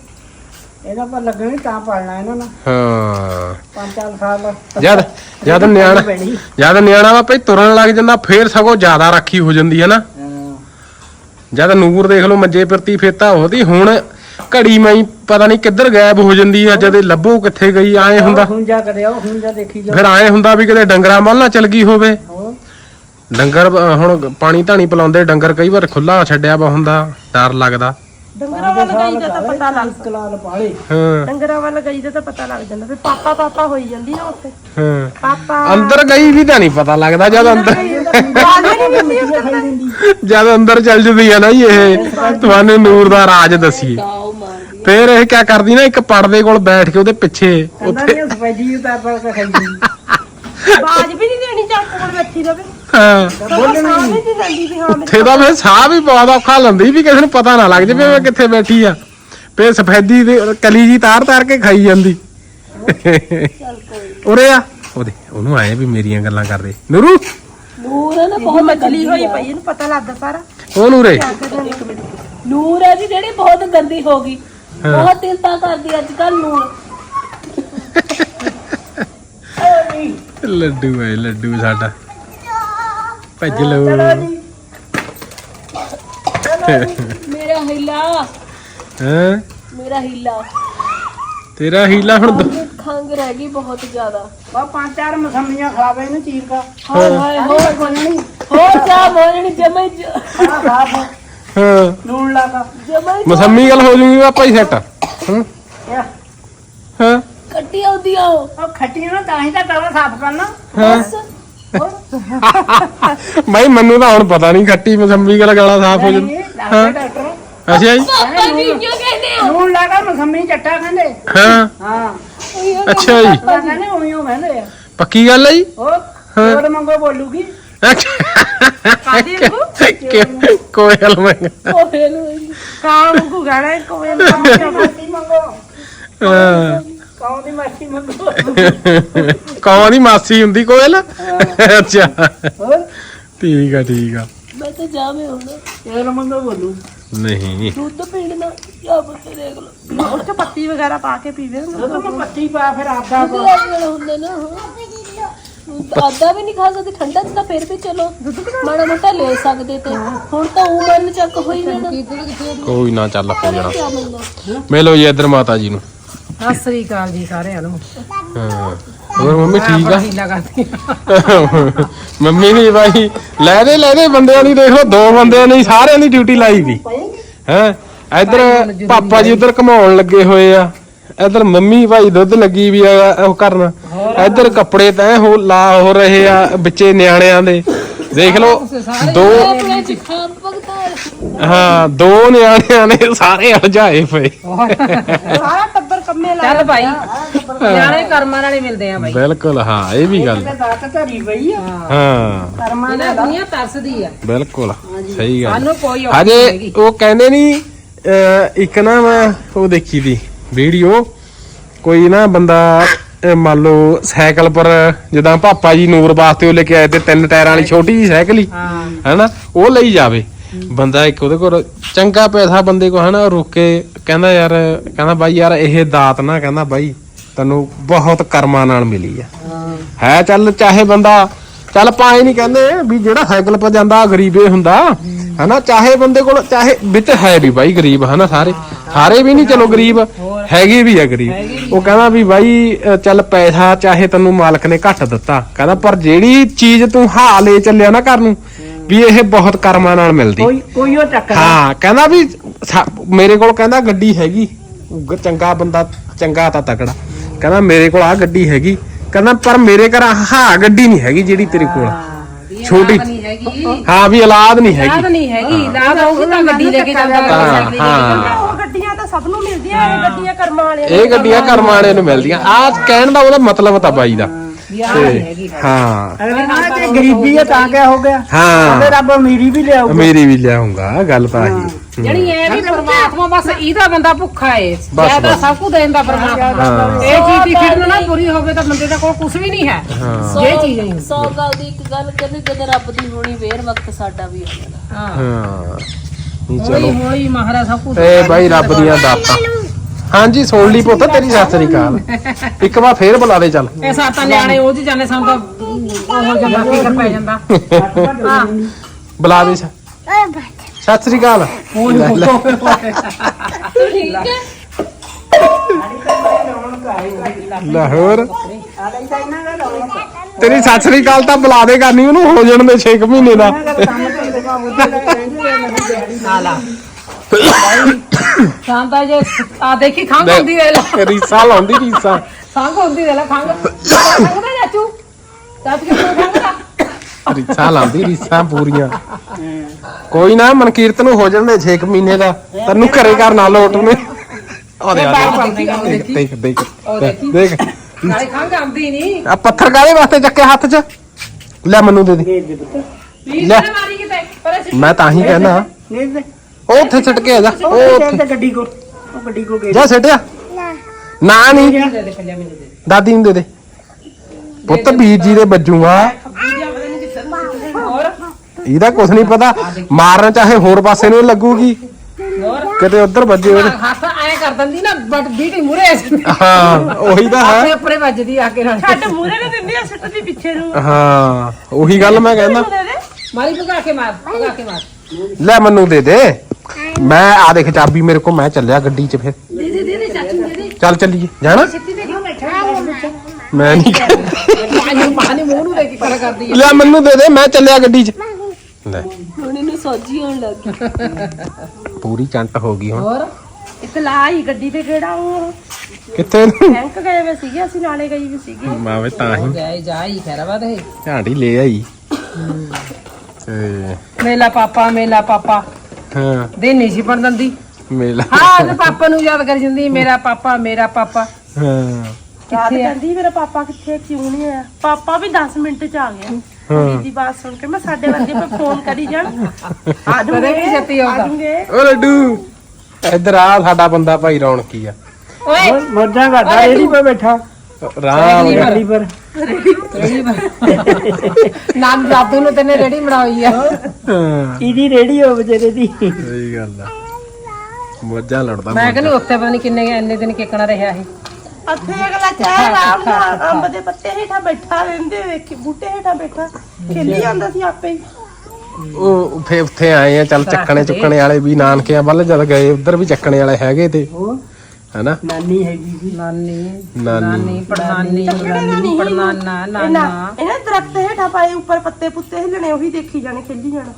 ਇਹਨਾਂ ਪਰ ਲੱਗਣੀ ਤਾਂ ਪੜਨਾ ਇਹਨਾਂ ਨੂੰ। ਹਾਂ। ਪੰਜ ਚਾਰ ਸਾਲ। ਜਦ ਜਦ ਨਿਆਣਾ ਪੈਣੀ। ਜਦ ਨਿਆਣਾ ਵਾ ਭਾਈ ਤੁਰਨ ਲੱਗ ਜਾਂਦਾ ਫੇਰ ਸਗੋਂ ਜ਼ਿਆਦਾ ਰਾਖੀ ਹੋ ਜਾਂਦੀ ਹੈ ਨਾ। ਹਾਂ। ਜਦ ਨੂਰ ਦੇਖ ਲਓ ਮੰਜੇ ਪ੍ਰਤੀ ਫੇਤਾ ਉਹਦੀ ਹੁਣ ਘੜੀ ਮੈਂ ਹੀ ਪਤਾ ਨਹੀਂ ਕਿੱਧਰ ਗਾਇਬ ਹੋ ਜਾਂਦੀ ਆ ਜਦੇ ਲੱਭੋ ਕਿੱਥੇ ਗਈ ਆਏ ਹੁੰਦਾ। ਹੁਣ ਜਾ ਕਰਿਓ ਹੁਣ ਜਾ ਦੇਖੀ ਜਾ ਫਿਰ ਆਏ ਹੁੰਦਾ ਵੀ ਕਿਤੇ ਡੰਗਰਾਂ ਵੱਲ ਨਾ ਚਲ ਗਈ ਹੋਵੇ। ਹੋਰ? ਡੰਗਰ ਅਹ, ਹੁਣ ਪਾਣੀ ਧਾਣੀ ਪਿਲਾਉਂਦੇ ਡੰਗਰ ਕਈ ਵਾਰ ਖੁੱਲਾ ਛੱਡਿਆ ਵਾ ਹੁੰਦਾ ਡਰ ਲੱਗਦਾ। ਡੰਗਰਾਂ ਵੱਲ ਗਈ ਦਾ ਤਾਂ ਪਤਾ ਲੱਗ ਕਲਾਲ ਪਾਲੇ। ਹਾਂ। ਡੰਗਰਾਂ ਵੱਲ ਗਈ ਦਾ ਤਾਂ ਪਤਾ ਲੱਗ ਜਾਂਦਾ। ਫਿਰ ਪਾਪਾ ਪਾਪਾ ਹੋਈ ਜਾਂਦੀ ਨਾ ਉੱਥੇ। ਹਾਂ। ਪਾਪਾ ਅੰਦਰ ਗਈ ਵੀ ਤਾਂ ਨਹੀਂ ਪਤਾ ਲੱਗਦਾ ਜਦ ਅੰਦਰ ਉੱਥੇ ਜਦ ਅੰਦਰ ਚੱਲ ਜਾਂਦੀ ਆ ਨਾ ਜੀ ਇਹ। ਤੁਹਾਨੂੰ ਨੂਰ ਦਾ ਰਾਜ ਦਸੀਏ। ਫੇਰ ਇਹ ਕਿਆ ਕਰਦੀ ਨਾ ਇੱਕ ਪਰਦੇ ਕੋਲ ਬੈਠ ਕੇ ਉਹਦੇ ਪਿੱਛੇ ਕਹਿੰਦਾ ਨਹੀਂ ਸਫੈਦੀ ਉਤਾਰ ਪਾ ਕੇ ਖਾਈ ਬਾਜ ਵੀ ਨਹੀਂ ਦੇਣੀ ਚੱਲ ਕੋਲ ਬੈਠੀ ਰਵੇ। ਹਾਂ। ਬੋਲਣਾ ਨਹੀਂ ਨਹੀਂ ਜਾਂਦੀ ਵੀ ਹਾਂ ਉੱਥੇ ਤਾਂ ਫੇਰ ਸਾਹ ਵੀ ਬਹੁਤ ਔਖਾ ਲੰਦੀ ਵੀ ਕਿਸੇ ਨੂੰ ਪਤਾ ਨਾ ਲੱਗ ਜਾਵੇ ਮੈਂ ਕਿੱਥੇ ਬੈਠੀ ਆ। ਫੇਰ ਸਫੈਦੀ ਦੇ ਕਲੀ ਜੀ ਤਾਰ ਤਾਰ ਕੇ ਖਾਈ ਜਾਂਦੀ। ਉਰੇ ਆ। ਉਹਦੇ ਉਹਨੂੰ ਆਏ ਵੀ ਮੇਰੀਆਂ ਗੱਲਾਂ ਕਰਦੇ। ਨੂਰੂ! ਨੂਰ ਹੈ ਨਾ ਬਹੁਤ ਬਹੁਤ ਮਚਲੀ ਹੋਈ ਪਈ ਇਹਨੂੰ ਪਤਾ ਲੱਗਦਾ ਸਾਰਾ। ਉਹ ਨੂਰੇ? ਨੂਰ ਹੈ ਜੀ ਜਿਹੜੀ ਬਹੁਤ ਗੰਦੀ ਹੋ ਗਈ। ਬਹੁਤ ਤਿਲਤਾ ਕਰਦੀ ਅੱਜ ਕੱਲ ਨੂਰ। ਲੱਡੂ ਹੈ ਲੱਡੂ ਸਾਡਾ। ਭੱਜ ਲਓ। ਮੇਰਾ ਹੀਲਾ। ਹਾਂ? ਮੇਰਾ ਹੀਲਾ। ਤੇਰਾ ਹੀਲਾ ਹੁਣ ਦ- ਖੰਗ ਰਹਿ ਗਈ ਬਹੁਤ ਜ਼ਿਆਦਾ। ਬਾ ਪੰਜ ਚਾਰ ਮਸੰਮੀਆਂ ਖਲਾਵੇ ਇਹਨੂੰ ਚੀਰ ਕਾ ਹਾਏ ਹਾਏ ਹੋਰ ਬਣਨੀ ਹੋਰ ਚਾਹ ਬੋਲਣੀ ਜਮੇ ਜ- ਆ ਸਾਫ਼ ਹਾਂ। ਲੂਣ ਲਾ ਕਾ ਜਮੇ ਮਸੰਮੀ ਗੱਲ ਹੋ ਜੂਗੀ ਵਾ ਭਾਈ ਸੈੱਟ ਹਾਂ। ਹਾਂ। ਕੱਟੀ ਆਉਂਦੀ ਆ ਉਹ। ਉਹ ਖੱਟੀ ਨਾ ਤਾਂ ਹੀ ਤਾਂ ਤਵਾ ਸਾਫ਼ ਕਰਨਾ। ਬਸ। ਭਾਈ ਮੈਨੂੰ ਤਾਂ ਹੁਣ ਪਤਾ ਨਹੀਂ ਖੱਟੀ ਮਸੰਮੀ ਗੱਲ ਗਾਲਾ ਸਾਫ਼ ਹੋ ਜਾਂਦਾ। ਨਹੀਂ ਲੱਗਦਾ ਡਾਕਟਰ। ਅੱਛਾ ਜੀ। ਪਾਪਾ ਜੀ ਕਿਉਂ ਕਹਿੰਦੇ ਆ। ਲੂਣ ਲਾ ਕੇ ਮਸੰਮੀ ਚੱਟਾ ਕਹਿੰਦੇ ਹਾਂ। ਹਾਂ। ਅੱਛਾ ਜੀ। ਤਾਂ ਕਹਿੰਦੇ ਉਹੀ ਉਹ ਕਹਿੰਦੇ ਆ। ਪੱਕੀ ਗੱਲ ਹੈ ਜੀ? ਉਹ ਕੋਡ ਮੰਗੋ ਬੋਲੂਗੀ। ਕੋਇਲ ਮੈਂ ਉਹ ਫੇਲ ਹੋਈ ਕਾਂ ਨੂੰ ਗਾਣਾ ਕੋਵੇਂ ਮਾਸੀ ਮੰਗੋ ਹਾਂ। ਕੌਣ ਦੀ ਮਾਸੀ ਮੰਗੋ? ਕੌਣ ਦੀ ਮਾਸੀ ਹੁੰਦੀ ਕੋਇਲ? ਅੱਛਾ। ਹੋਰ? ਠੀਕ ਆ ਠੀਕ ਆ। ਮੈਂ ਤਾਂ ਜਾਵੇਂ ਹੁਣ। ਤੇਲ ਮੰਗੋ ਬੋਲੂ। ਨਹੀਂ। ਦੁੱਧ ਪੀਣਾ ਜਾਂ ਬੱਤੇ ਦੇਖ ਲਓ। ਉਹ ਚ ਪੱਤੀ ਵਗੈਰਾ ਪਾ ਕੇ ਪੀਵੇ ਉਹ ਤਾਂ ਮੈਂ ਪੱਤੀ ਪਾ ਫਿਰ ਆਪਦਾ ਦੁੱਧ ਵਾਲੇ ਵਾਲੇ ਹੁੰਦੇ ਨਾ। ਹੁਣ ਤਾਂ ਆਦਾ ਵੀ ਨਹੀਂ ਖਾ ਸਕਦੇ ਠੰਡਾ ਤਾਂ ਫਿਰ ਵੀ ਚਲੋ। ਮਾੜਾ ਮੋਟਾ ਲੈ ਸਕਦੇ ਤੇ। ਹੁਣ ਤਾਂ ਉਹ ਮਨ ਚੱਕ ਹੋਈ ਜਾਣਾ। ਕੋਈ ਨਾ ਚੱਲ ਹੋ। ਜਾਣਾ ਮਿਲੋ ਜੀ ਇੱਧਰ ਮਾਤਾ ਜੀ ਨੂੰ। ਸਤਿ ਸ੍ਰੀ ਅਕਾਲ ਜੀ ਸਾਰਿਆਂ ਨੂੰ। ਹਾਂ। ਹੋਰ ਮੰਮੀ ਠੀਕ ਆ? ਹੀਲਾ ਕਰਦੀ ਮੰਮੀ ਨੇ ਭਾਈ ਲੈ ਦੇ ਲੈ ਦੇ ਬੰਦਿਆਂ ਦੀ ਦੇਖ ਲਓ ਦੋ ਬੰਦਿਆਂ ਨੇ ਹੀ ਸਾਰਿਆਂ ਦੀ ਡਿਊਟੀ ਲਾਈ ਵੀ। ਹੈ? ਇੱਧਰ ਪਾਪਾ ਜੀ ਉਧਰ ਘਮਾਉਣ ਲੱਗੇ ਹੋਏ ਆ। ਇੱਧਰ ਮੰਮੀ ਭਾਈ ਦੁੱਧ ਲੱਗੀ ਵੀ ਆ ਉਹ ਕਰਨ। ਇੱਧਰ ਕੱਪੜੇ ਤੈਂ ਹੋ ਲਾ ਹੋ ਰਹੇ ਆ ਵਿੱਚੇ ਨਿਆਣਿਆਂ ਦੇ। ਦੇਖ ਲਓ ਦੋ ਹਾਂ ਦੋ ਨਿਆਣਿਆਂ ਨੇ ਸਾਰੇ ਅਲਝਾਏ ਪਏ। ਸਾਰਾ ਟੱਬਰ ਕੰਮੇ ਲਾ ਚੱਲ ਭਾਈ। ਨਿਆਣੇ ਕਰਮਾਂ ਵਾਲੇ ਮਿਲਦੇ ਆ ਭਾਈ ਬਿਲਕੁਲ ਹਾਂ ਇਹ ਵੀ ਗੱਲ। ਦਾਤ ਧਰੀ ਪਈ ਆ। ਹਾਂ। ਕਰਮਾਂ ਨਾਲ ਦੁਨੀਆ ਤਰਸਦੀ ਆ। ਬਿਲਕੁਲ ਸਹੀ ਗੱਲ। ਸਾਨੂੰ ਕੋਈ ਔਖੀ ਹਜੇ ਹੈਗੀ। ਉਹ ਕਹਿੰਦੇ ਨਹੀਂ ਇੱਕ ਨਾ ਮੈਂ ਉਹ ਦੇਖੀ ਦੀ ਵੀਡੀਓ। ਕੋਈ ਨਾ ਬੰਦਾ ਅਹ, ਮੰਨ ਲਓ ਸਾਈਕਲ ਪਰ ਜਿੱਦਾਂ ਪਾਪਾ ਜੀ ਨੂਰ ਵਾਸਤੇ ਉਹ ਲੈ ਕੇ ਆਏ ਤੇ ਤਿੰਨ ਟਾਇਰਾਂ ਵਾਲੀ ਛੋਟੀ ਜੀ ਸਾਈਕਲ ਹੀ ਹਾਂ। ਹੈਨਾ? ਉਹ ਲਈ ਜਾਵੇ। ਬੰਦਾ ਇੱਕ ਉਹਦੇ ਕੋਲ ਚੰਗਾ ਪੈਸਾ ਬੰਦੇ ਕੋ ਹਨਾ ਰੁਕ ਕੇ ਕਹਿੰਦਾ ਯਾਰ ਕਹਿੰਦਾ ਬਾਈ ਯਾਰ ਇਹ ਦਾਤ ਨਾ ਕਹਿੰਦਾ ਬਾਈ ਤੈਨੂੰ ਬਹੁਤ ਕਰਮਾਂ ਨਾਲ ਮਿਲੀ ਆ। ਹੈ। ਚੱਲ ਚਾਹੇ ਬੰਦਾ ਚੱਲ ਪਾਏ ਨਹੀਂ ਕਹਿੰਦੇ ਵੀ ਜਿਹੜਾ ਸਾਈਕਲ 'ਤੇ ਜਾਂਦਾ ਗਰੀਬੇ ਹੁੰਦਾ ਹਨਾ ਚਾਹੇ ਬੰਦੇ ਕੋਲ ਚਾਹੇ ਵਿੱਚ ਹੈ ਵੀ ਬਾਈ ਗਰੀਬ ਹਨਾ ਸਾਰੇ ਸਾਰੇ ਵੀ ਨਹੀਂ ਚਲੋ ਗਰੀਬ ਹੈਗੇ ਵੀ ਆ ਗਰੀਬ। ਉਹ ਕਹਿੰਦਾ ਵੀ ਬਾਈ ਚੱਲ ਪੈਸਾ ਚਾਹੇ ਤੈਨੂੰ ਮਾਲਕ ਨੇ ਘੱਟ ਦਿੱਤਾ ਕਹਿੰਦਾ ਪਰ ਜਿਹੜੀ ਚੀਜ਼ ਤੂੰ ਹਾ ਲੈ ਚੱਲਿਆ ਨਾ ਘਰ ਨੂੰ ਵੀ ਇਹ ਬਹੁਤ ਕਰਮਾਂ ਨਾਲ ਮਿਲਦੀ। ਕੋਈ ਕੋਈ ਉਹ ਚੱਕਰ ਹਾਂ ਕਹਿੰਦਾ ਵੀ ਸਾ- ਮੇਰੇ ਕੋਲ ਕਹਿੰਦਾ ਗੱਡੀ ਹੈਗੀ। ਗ- ਚੰਗਾ ਬੰਦਾ ਚੰਗਾ ਤਾਂ ਤਕੜਾ। ਕਹਿੰਦਾ ਮੇਰੇ ਕੋਲ ਆ ਗੱਡੀ ਹੈਗੀ। ਕਹਿੰਦਾ ਪਰ ਮੇਰੇ ਘਰ ਹਾਂ ਗੱਡੀ ਨਹੀਂ ਹੈਗੀ ਜਿਹੜੀ ਤੇਰੇ ਕੋਲ। ਛੋਟੀ ਨਹੀਂ ਹੈਗੀ। ਹਾਂ ਵੀ ਔਲਾਦ ਨਹੀਂ ਹੈਗੀ। ਨਹੀਂ ਹੈਗੀ। ਲਾਦ ਆਊਗੀ ਤਾਂ ਗੱਡੀ ਲੈ ਕੇ ਜਾਂਦਾ ਹਾਂ। ਹਾਂ। ਉਹ ਗੱਡੀਆਂ ਤਾਂ ਸਭ ਨੂੰ ਮਿਲਦੀਆਂ ਇਹ ਗੱਡੀਆਂ ਕਰਮਾਂ ਵਾਲੀਆਂ ਇਹ ਗੱਡੀਆਂ ਘਰ ਵਾਲਿਆਂ ਨੂੰ ਮਿਲਦੀਆਂ। ਆ ਕਹਿਣ ਦਾ ਉਹਦਾ ਮਤਲਬ ਤਾਂ ਬਾਈ ਦਾ। ਤੇ ਹਾਂ। ਅਗਲੇ ਨਾਲ ਕਿ ਗਰੀਬੀ ਆ ਤਾਂ ਕਿਆ ਹੋ ਗਿਆ? ਹਾਂ। ਤੇ ਰੱਬ ਅਮੀਰੀ ਵੀ ਲਿਆਊਗਾ। ਮੇਰੀ ਵੀ ਲਿਆਉਂਗਾ ਗੱਲ ਤਾਂ ਆਹੀ ਜਣੀ ਇਹ ਵੀ ਪਰਮਾਤਮਾ ਬਸ ਇਹਦਾ ਬੰਦਾ ਭੁੱਖਾ ਏ। ਬਸ, ਜ਼ਿਆਦਾ ਬਸ। ਸਭ ਕੁਝ ਦੇਂਦਾ ਪਰਮਾਤਮਾ। ਹਾਂ ਇਹ ਚੀਜ਼ ਦੀ ਖਿੜਨ ਨਾ ਪੂਰੀ ਹੋਵੇ ਤਾਂ ਬੰਦੇ ਦਾ ਕੋਲ ਕੁਝ ਵੀ ਨਹੀਂ ਹੈ। ਹਾਂ। ਇਹ ਚੀਜ਼ ਨਹੀਂ ਸੌ ਗੱਲ ਦੀ ਇੱਕ ਗੱਲ ਕਹਿੰਦੇ ਜਦੋਂ ਰੱਬ ਦੀ ਹੋਣੀ ਵੇਰ ਵਕਤ ਸਾਡਾ ਵੀ ਆ ਜਾਣਾ ਹਾਂ। ਹਾਂ। ਨਹੀਂ ਹੌਲੀ ਚਲੋ। ਹੌਲੀ ਮਹਾਰਾਜ ਸਭ ਬਾਈ ਰੱਬ ਦੀਆਂ ਦਾਤਾਂ। ਹਾਂਜੀ ਸੁਣ ਲਈ ਪੁੱਤ ਤੇਰੀ ਸਤਿ ਸ੍ਰੀ ਅਕਾਲ। ਇੱਕ ਵਾਰ ਫੇਰ ਬੁਲਾ ਦੇ ਚੱਲ। ਇਹ ਸਾਤਾਂ ਨਿਆਣੇ ਉਹ ਚ ਜਾਂਦੇ ਸਾਨੂੰ ਤਾਂ ਉਹ ਹੋ ਜਾਂਦਾ ਫਿਕਰ ਪੈ ਜਾਂਦਾ। ਹਾਂ। ਬੁਲਾ ਦੇ ਸ- ਸਤਿ ਸ੍ਰੀ ਅਕਾਲ। ਲੈ, ਲੈ। ਠੀਕ ਹੈ। ਲੈ ਹੋਰ। ਤੇਰੀ ਸਤਿ ਸ੍ਰੀ ਅਕਾਲ ਤਾਂ ਬੁਲਾ ਦੇ ਕਰਨੀ ਉਹਨੂੰ ਹੋ ਜਾਣ ਦੇ 6 ਮਹੀਨੇ ਦਾ। ਸ਼ਾਮ ਦਾ ਜੇ ਆ ਦੇਖੀ ਖੰਗ ਹੁੰਦੀ ਵੇ ਲੈ। ਰੀਸਾ ਲਾਉਂਦੀ ਰੀਸਾ ਖੰਗ ਹੁੰਦੀ ਵੇ ਲੈ ਖੰਗ ਖੰਗ ਦਾ ਚਾਚੂ ਚਾਚੂ ਕਿ ਖੰਗ ਦਾ ਰੀਸਾ ਲਾਉਂਦੀ ਰੀਸਾ ਪੂਰੀਆਂ। ਕੋਈ ਨਾ ਮਨਕੀਰਤ ਨੂੰ ਹੋ ਜਾਣ ਦੇ 6 ਮਹੀਨੇ ਦਾ। ਤੈਨੂੰ ਘਰੇ ਘਰ ਨਾ ਲੋਟ ਨੇ ਆ ਦੇ ਆ ਦੇਖ ਦੇਖ ਦੇਖ ਦੇਖ ਨਾਲੇ ਖੰਗ ਆਉਂਦੀ ਨਹੀਂ ਆ ਪੱਥਰ ਕਾਹਦੇ ਵਾਸਤੇ ਚੱਕੇ ਹੱਥ 'ਚ? ਲੈ ਮੈਨੂੰ ਦੇ ਦੇ। ਲੈ। ਮੈਂ ਤਾਂ ਹੀ ਕਹਿਣਾ। ਨਹੀਂ ਦੇ। ਉਹ ਉੱਥੇ ਸਿੱਟ ਕੇ ਆ ਜਾ। ਉਹ ਉੱਥੇ। ਤੇ ਗੱਡੀ ਕੋ ਉਹ ਗੱਡੀ ਕੋ ਗਏ। ਜਾ ਸਿੱਟਿਆ ਨਾ ਨਹੀਂ ਦੇ ਦੇ ਪਹਿਲੇ ਮੈਨੂੰ ਦੇ ਦਾਦੀ ਨੂੰ ਦੇ ਦੇ। ਪੁੱਤ ਵੀਰ ਜੀ ਦੇ ਵੱਜੂਗਾ। ਹੋਰ? ਇਹਦਾ ਕੁਝ ਨਹੀਂ ਪਤਾ। ਮਾਰਨ ਚਾਹੇ ਹੋਰ ਪਾਸੇ ਨੂੰ ਲੱਗੂਗੀ। ਹੋਰ? ਕਿਤੇ ਉੱਧਰ ਵੱਜੇ ਉਹਦੇ ਹੱਥ ਐ ਕਰ ਦਿੰਦੀ ਨਾ ਬਟ ਬੀਟੀ ਮੂਰੇ ਹਾਂ ਉਹੀ ਤਾਂ ਹੈ। ਉੱਪਰੇ ਵੱਜਦੀ ਆ ਕੇ ਨਾਲ। ਛੱਡ ਮੂਰੇ ਨੇ ਦਿੰਦੀ ਆ ਸਿੱਟਦੀ ਪਿੱਛੇ ਨੂੰ। ਹਾਂ ਉਹੀ ਗੱਲ ਮੈਂ ਕਹਿੰਦਾ। ਮਾਰੀ ਭਗਾ ਕੇ ਮਾਰ ਭਗਾ ਕੇ ਮਾਰ। ਲੈ ਮੈਨੂੰ ਦੇ ਦੇ। ਮੈਂ ਆ ਦੇਖ ਚਾਬੀ ਮੇਰੇ ਕੋਲ ਮੈਂ ਚੱਲਿਆ ਗੱਡੀ 'ਚ ਫਿਰ। ਦੇ ਦੇ ਦੇ ਦੇ ਚਾਚੂ ਦੇ ਦੇ ਚੱਲ ਚੱਲੀਏ ਜਾਣਾ? ਮੈਂ ਨਹੀਂ ਪਾਣੀ ਪਾਣੀ ਮੂੰਹ ਨੂੰ ਦੇ ਕੇ ਕਰ ਕਰਦੀ ਲੈ ਮੈਨੂੰ ਦੇ ਦੇ ਮੈਂ ਚੱਲਿਆ ਗੱਡੀ 'ਚ। ਲੈ। ਹੁਣ ਇਹਨੂੰ ਸੋਝੀ ਹੋਣ ਲੱਗ ਗਈ ਪੂਰੀ ਚੰਟ ਹੋ ਗਈ ਹੁਣ। ਹੋਰ? ਇੱਕ ਲਾਈ ਗੱਡੀ ਤੇ ਕਿਹੜਾ ਉਹ? ਕਿੱਥੇ ਬੈਂਕ ਗਏ ਵੇ ਸੀਗੇ ਅਸੀਂ ਨਾਲੇ ਗਈ ਵੀ ਸੀਗੀ। ਮਾਵੇ ਤਾਂ ਹੀ। ਜਾਈ ਜਾਈ ਖੈਰਾਬਾਦ ਹੈ ਝਾੜੀ ਲੈ ਆਈ। ਤੇ ਮੇਲਾ ਪਾਪਾ ਮੇਲਾ ਪਾਪਾ। ਹਾਂ। ਦਿਨ ਨਹੀਂ ਸੀ ਪੜ ਦਿੰਦੀ। ਮੇਲਾ। ਹਾਂ ਤੇ ਪਾਪਾ ਨੂੰ ਯਾਦ ਕਰੀ ਜਾਂਦੀ ਮੇਰਾ ਪਾਪਾ ਮੇਰਾ ਪਾਪਾ। ਹਾਂ। ਰਾਤ ਕਹਿੰਦੀ ਮੇਰਾ ਪਾਪਾ ਕਿੱਥੇ ਕਿਉਂ ਨਹੀਂ ਆਇਆ? ਪਾਪਾ ਵੀ 10 ਮਿੰਟ ਚ ਆ ਗਿਆ ਕੁੜੀ ਦੀ ਬਾਤ ਸੁਣ ਕੇ ਮੈਂ ਸਾਡੇ ਵਰਗੇ ਪੇ ਫੋਨ ਕਰੀ ਜਾਣ। ਆ ਕਦੇ ਵੀ ਛੇਤੀ ਆਉਂਦਾ ਜੂਗੇ ਓ ਲੱਡੂ ਇੱਧਰ ਆ ਸਾਡਾ ਬੰਦਾ ਭਾਈ ਰੌਣਕੀ ਆ। ਓਏ। ਮੋਢਾ ਘਾਟਾ ਪੇ ਬੈਠਾ। ਰਾਮ ਗੱਡੀ ਪਰ ਨਾਮ ਜਾਦੂ ਨੂੰ ਤੈਨੇ ਰੈਡੀ ਬਣਾਈ ਆ। ਹਾਂ, ਇਹਦੀ ਰੇੜੀ ਹੋ ਵਿਚਾਰੇ ਦੀ। ਸਹੀ ਗੱਲ ਆ। ਮੋਜਾ ਲੜਦਾ ਮੈਂ ਕਹਿੰਦੀ ਉੱਥੇ ਪਤਾ ਨਹੀਂ ਕਿੰਨੇ ਇੰਨੇ ਦਿਨ ਕਿਕਣਾ ਰਿਹਾ ਇਹ ਅੱਥੇ ਅਗਲਾ ਚਾਹ ਆਰਾਮ ਨਾਲ ਅੰਬ ਦੇ ਪੱਤੇ ਹੇਠਾਂ ਬੈਠਾ ਰਹਿੰਦੇ ਵੇਖੀ ਬੂਟੇ ਹੇਠਾਂ ਬੈਠਾ ਖੇਲੀ ਜਾਂਦਾ ਸੀ ਆਪੇ ਹੀ। ਉਹ ਫੇ ਉੱਥੇ ਆਏ ਆ ਚੱਲ ਚੱਕਣੇ ਚੁੱਕਣੇ ਵਾਲੇ ਵੀ ਨਾਨਕਿਆਂ ਵੱਲ ਜਦ ਗਏ ਉਧਰ ਵੀ ਚੱਕਣੇ ਵਾਲੇ ਹੈਗੇ ਤੇ। ਹਨਾ? ਨਾਨੀ ਹੈਗੀ ਸੀ ਨਾਨੀ ਨਾਨੀ। ਨਾਨੀ ਪੜਨਾਨੀ ਨਾਨੀ ਪੜਨਾਨਾ ਨਾਨਾ। ਇਹਨਾਂ ਦਰਖਤ ਹੇਠਾਂ ਪਾਏ ਉੱਪਰ ਪੱਤੇ ਪੁੱਤੇ ਹਿੱਲਣੇ ਉਹੀ ਦੇਖੀ ਜਾਣੇ ਖੇਲੀ ਜਾਣਾ।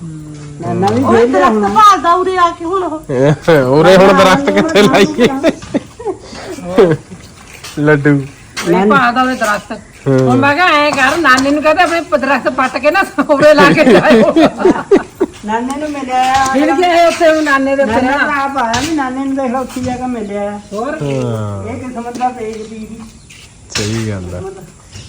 ਨਾਨਾ ਵੀ ਉਹ ਦਰਖਤ ਭਾਲਦਾ ਉਰੇ ਆ ਕੇ ਹੁਣ ਉਹ। ਉਰੇ ਹੁਣ ਦਰਖਤ ਕਿੱਥੇ ਲਾਈਏ? ਲੱਡੂ। ਨਹੀਂ ਪਾਦਾ ਉਹਦੇ ਦਰਖਤ। ਹੁਣ ਮੈਂ ਕਿਹਾ ਐ ਕਰ ਨਾਨੀ ਨੂੰ ਕਹਿੰਦਾ ਆਪਣੇ ਦਰਖਤ ਪੱਟ ਕੇ ਨਾ ਸੋਰੇ ਲਾ ਕੇ ਜਾਇਓ। ਨਾਨੇ ਨੂੰ ਮਿਲਿਆ ਫਿਰ ਗਿਆ ਉੱਥੇ ਉਹ ਨਾਨੇ ਦੇ ਉੱਤੇ ਨਾਨਾ ਨਾ। ਤਾਂ ਆਪ ਆਇਆ ਵੀ ਨਾਨੇ ਨੂੰ ਦੇਖ ਲਓ ਉੱਥੇ ਜਾ ਕੇ ਮਿਲਿਆ ਹੋਰ? ਹਾਂ। ਇਹ ਕਿਸਮਤ ਦਾ ਤੇਜ ਦੀ ਦੀ। ਸਹੀ ਗੱਲ ਆ।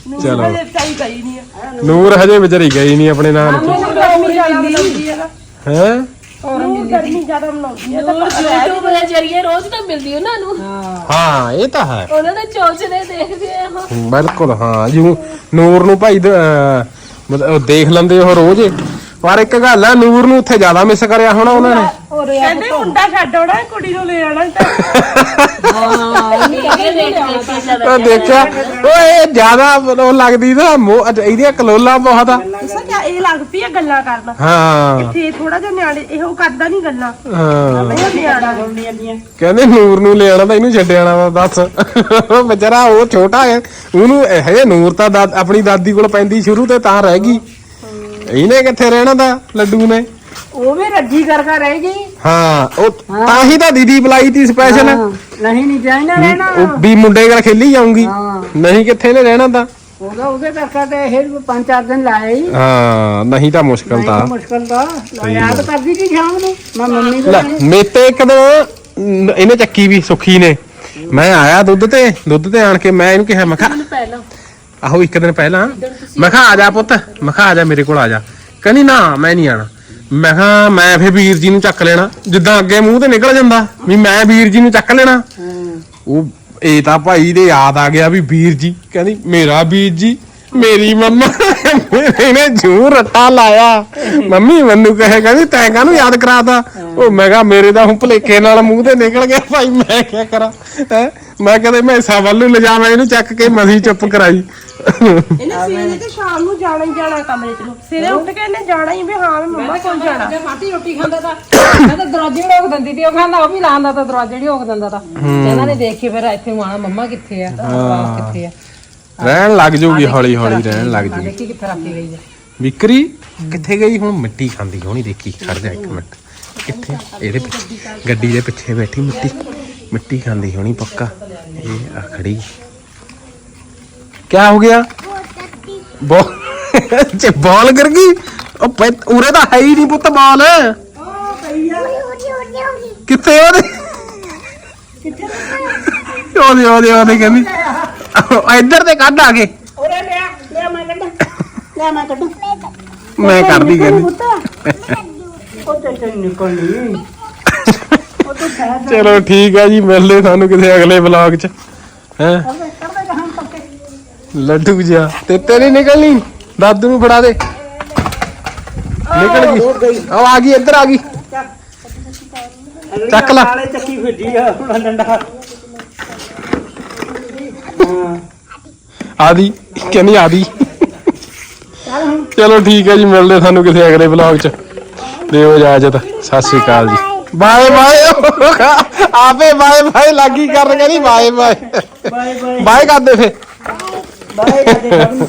ਨੂੰ ਚਲੋ। ਹਜੇ ਚਾਈ ਗਈ ਨਹੀਂ ਆ। ਨੂਰ। ਹਜੇ ਵਿਚਾਰੀ ਗਈ ਨਹੀਂ ਆਪਣੇ ਨਾਨਕੇ। ਨੂੰ ਗਰਮੀ ਜ਼ਿਆਦਾ ਮਨਾਉਂਦੀ ਹੈ? ਨਾ ਹੈ ਨੂੰ ਗਰਮੀ ਜ਼ਿਆਦਾ ਮਨਾਉਂਦੀ ਹੈ ਤਾਂ ਉਹ YouTube ਦੇ ਜਰੀਏ ਰੋਜ਼ ਤਾਂ ਮਿਲਦੀ ਉਹਨਾਂ ਨੂੰ। ਹਾਂ। ਇਹ ਤਾਂ ਹੈ। ਉਹਨਾਂ ਦੇ ਚੋਚਦੇ ਦੇਖਦੇ ਆ ਬਿਲਕੁਲ ਹਾਂ ਜੂ ਨੂਰ ਨੂੰ ਭਾਈ ਦ- ਅਹ ਮਤਲਬ ਉਹ ਦੇਖ ਲੈਂਦੇ ਉਹ ਰੋਜ਼ ਪਰ ਇੱਕ ਗੱਲ ਆ ਨੂਰ ਨੂੰ ਉੱਥੇ ਜ਼ਿਆਦਾ ਮਿਸ ਕਰਿਆ ਹੋਣਾ ਉਹਨਾਂ ਨੇ। ਕਹਿੰਦੇ ਮੁੰਡਾ ਛੱਡ ਆਉਣਾ ਕੁੜੀ ਨੂੰ ਲੈ ਆਉਣਾ ਤਾਂ। ਹਾਂ ਇਹ ਉਹ ਦੇਖਿਆ ਓਏ ਜ਼ਿਆਦਾ ਉਹ ਲੱਗਦੀ ਨਾ ਮੋਹ- ਅੱਛਾ, ਇਹਦੀਆਂ ਕਲੋਲਾ ਬਹੁਤ ਆ। ਦੱਸਾਂ ਕਿਆ ਇਹ ਲੱਗ ਪਈ ਆ ਗੱਲਾਂ ਕਰਨ। ਹਾਂ। ਫੇਰ ਥੋੜਾ ਜਿਹਾ ਨਿਆਣੇ ਇਹੋ ਕਰਦਾ ਨਹੀਂ ਗੱਲਾਂ। ਹਾਂ। ਇਹ ਨਿਆਣਾ। ਕਹਿੰਦੇ ਨੂਰ ਨੂੰ ਲੈ ਆਣਾ ਤਾਂ ਇਹਨੂੰ ਛੱਡ ਆਣਾ ਵਾ ਦੱਸ। ਵਿਚਾਰਾ ਉਹ ਛੋਟਾ ਹੈ ਉਹਨੂੰ ਇਹ ਹਜੇ ਨੂਰ ਤਾਂ ਦਾ- ਆਪਣੀ ਦਾਦੀ ਕੋਲ ਪੈਂਦੀ ਸ਼ੁਰੂ ਤੇ ਤਾਂ ਰਹਿ ਗਈ। ਇਹਨੇ ਕਿੱਥੇ ਰਹਿਣਾ ਦਾ ਲੱਡੂ ਨੇ? ਉਹ ਵੀ ਰੱਜੀ ਕਰ ਕਰ ਰਹਿ ਗਈ। ਹਾਂ ਉਹ ਤਾਂ ਹੀ ਤਾਂ ਦੀਦੀ ਬੁਲਾਈ ਤੀ ਸਪੈਸ਼ਲ ਨਹੀਂ ਨਹੀਂ ਚਾਹੀਦਾ ਰਹਿਣਾ। ਉਹ ਵੀ ਮੁੰਡੇ ਨਾਲ ਖੇਲੀ ਜਾਊਂਗੀ। ਹਾਂ। ਨਹੀਂ ਕਿੱਥੇ ਨੇ ਰਹਿਣਾ ਤਾਂ? ਉਹਦਾ ਉਹਦੇ ਕਰਕੇ ਤੇ ਇਹ ਪੰਜ ਚਾਰ ਦਿਨ ਲਾਏ ਹੀ। ਹਾਂ ਨਹੀਂ ਤਾਂ ਮੁਸ਼ਕਲ ਤਾਂ। ਮੁਸ਼ਕਲ ਦਾ ਯਾਦ ਕਰਦੀ ਸੀ ਸ਼ਾਮ ਨੂੰ। ਮੈਂ ਮੰਮੀ ਲੈ ਮੇਤੇ ਇੱਕ ਦਿਨ ਨ- ਇਹਨੇ ਚੱਕੀ ਵੀ ਸੁੱਖੀ ਨੇ। ਮੈਂ ਆਇਆ ਦੁੱਧ ਤੇ ਦੁੱਧ ਤੇ ਆਣ ਕੇ ਮੈਂ ਇਹਨੂੰ ਕਿਹਾ ਮੈਂ ਕਿਹਾ ਪਹਿਲਾਂ। ਆਹੋ ਇੱਕ ਦਿਨ ਪਹਿਲਾਂ। ਮੈਂ ਕਿਹਾ, ਆ ਜਾ ਪੁੱਤ। ਮੈਂ ਕਿਹਾ, ਆ ਜਾ, ਮੇਰੇ ਕੋਲ ਆ ਜਾ। ਕਹਿੰਦੀ, ਨਾ, ਮੈਂ ਨਹੀਂ ਆਣਾ। ਮੈਂ ਕਿਹਾ, ਮੈਂ ਫੇ ਵੀਰ ਜੀ ਨੂੰ ਚੱਕ ਲੈਣਾ। ਜਿੱਦਾਂ ਅੱਗੇ ਮੂੰਹ ਤੇ ਨਿਕਲ ਜਾਂਦਾ, ਵੀ ਮੈਂ ਵੀਰ ਜੀ ਨੂੰ ਚੱਕ ਲੈਣਾ। ਉਹ, ਇਹ ਤਾਂ ਭਾਈ ਦੇ ਯਾਦ ਆ ਗਿਆ ਵੀ ਵੀਰ ਜੀ। ਕਹਿੰਦੀ, ਮੇਰਾ ਵੀਰ ਜੀ, ਮੇਰੀ ਮੰਮਾ ਇਹਨੇ ਜੂ ਰੱਟਾ ਲਾਇਆ। ਮੰਮੀ ਮੈਨੂੰ ਕਹੇ, ਕਹਿੰਦੀ, ਤੈਂ ਕਾਹਨੂੰ ਯਾਦ ਕਰਾਤਾ? ਉਹ ਮੈਂ ਕਿਹਾ, ਮੇਰੇ ਦਾ ਹੁਣ ਭਲੇਖੇ ਨਾਲ ਮੂੰਹ ਤੇ ਨਿਕਲ ਗਿਆ ਭਾਈ, ਮੈਂ ਕੀ ਕਰਾਂ? ਹੈਂ? ਮੈਂ ਕਦੇ ਮੈਸਾ ਵੱਲ ਨੂੰ ਲਿਜਾਵਾਂ ਇਹਨੂੰ ਚੱਕ ਕੇ ਮਸੀ ਚੁੱਪ ਕਰਾਈ। ਇਹਨੇ ਸਵੇਰੇ ਤੇ ਸ਼ਾਮ ਨੂੰ ਜਾਣਾ ਹੀ ਜਾਣਾ ਕਮਰੇ ਚ ਨੂੰ। ਸਵੇਰੇ ਉੱਠ ਕੇ ਇਹਨੇ ਜਾਣਾ ਹੀ ਵੀ ਹਾਂ ਮੈਂ ਮੰਮਾ ਕੋਲ ਜਾਣਾ। ਜੇ ਮਾਟੀ ਰੋਟੀ ਖਾਂਦਾ ਤਾਂ ਮੈਂ ਤਾਂ ਦਰਵਾਜ਼ੇ ਢੋਕ ਦਿੰਦੀ ਤੀ ਉਹ ਖਾਂਦਾ ਉਹ ਵੀ ਲਾਉਂਦਾ ਤਾਂ ਦਰਵਾਜ਼ੇ ਢੋਕ ਦਿੰਦਾ ਤਾਂ। ਇਹਨਾਂ ਨੇ ਦੇਖ ਕੇ ਫਿਰ ਇੱਥੇ ਆਉਣਾ ਮੰਮਾ ਕਿੱਥੇ ਆ ਆਵਾਜ਼ ਕਿੱਥੇ ਆ। ਰਹਿਣ ਲੱਗ ਜੂਗੀ ਹੌਲੀ ਹੌਲੀ ਰਹਿਣ ਲੱਗ ਜੂਗੀ ਦੇਖੀ ਕਿੱਥੇ ਰੱਖੀ ਗਈ ਆ। ਵਿਕਰੀ ਕਿੱਥੇ ਗਈ? ਹੁਣ ਮਿੱਟੀ ਖਾਂਦੀ ਹੋਣੀ ਦੇਖੀ। ਖੜ ਜਾ ਇੱਕ ਮਿੰਟ। ਕਿੱਥੇ? ਇਹਦੇ ਪਿੱਛੇ ਗੱਡੀ ਦੇ ਪਿੱਛੇ ਬੈਠੀ ਮਿੱਟੀ। ਮਿੱਟੀ ਖਾਂਦੀ ਹੋਣੀ ਪੱਕਾ। ਇਹ ਆ ਖੜੀ ਕੀ ਹੋ ਗਿਆ? ਬੋਲ ਚ ਬੋਲ ਕਰ ਗਈ, ਉਹ ਪੈ- ਉਰੇ ਤਾਂ ਹੈ ਹੀ ਨਹੀਂ ਪੁੱਤ ਬੋਲ। ਕਿੱਥੇ ਉਹਦੇ? ਉਹਦੇ ਉਹਦੇ ਉਹਦੇ ਕਹਿੰਦੀ। ਉਹ ਇੱਧਰ ਤੇ ਕੱਢ ਚਲੋ ਠੀਕ ਹੈ ਜੀ ਮਿਲਦੇ ਸਾਨੂੰ ਕਿਸੇ ਅਗਲੇ ਵਲੌਗ 'ਚ। ਹੈ? ਲੱਡੂ ਜਿਹਾ। ਤੇ ਤੇਰੀ ਨਿਕਲਣੀ? ਦਾਦੂ ਨੂੰ ਫੜਾ ਦੇ। ਨਿਕਲ ਗਈ। ਉਹ ਆ ਗਈ ਇੱਧਰ ਆ ਗਈ। ਚੱਕ ਲਾ। ਨਾਲੇ ਚੱਕੀ ਫਿਰਦੀ ਆ ਹੁਣ ਡੰਡਾ। ਹਾਂ। ਆਦੀ ਕਹਿੰਦੀ ਆਦੀ। ਚਲੋ ਠੀਕ ਹੈ ਜੀ ਮਿਲਦੇ ਸਾਨੂੰ ਕਿਸੇ ਅਗਲੇ ਵਲੌਗ 'ਚ। ਦਿਓ ਇਜਾਜ਼ਤ। ਸਤਿ ਸ਼੍ਰੀ ਅਕਾਲ ਜੀ। Bye bye. ਆਪੇ ਬਾਏ ਬਾਏ ਲੱਗੀ ਕਰਨ ਕਹਿੰਦੀ ਬਾਏ ਬਾਏ। Bye bye. ਕਰਦੇ ਫੇ ਬਾਏ ਕਰਦੇ। ਸਭ ਨੂੰ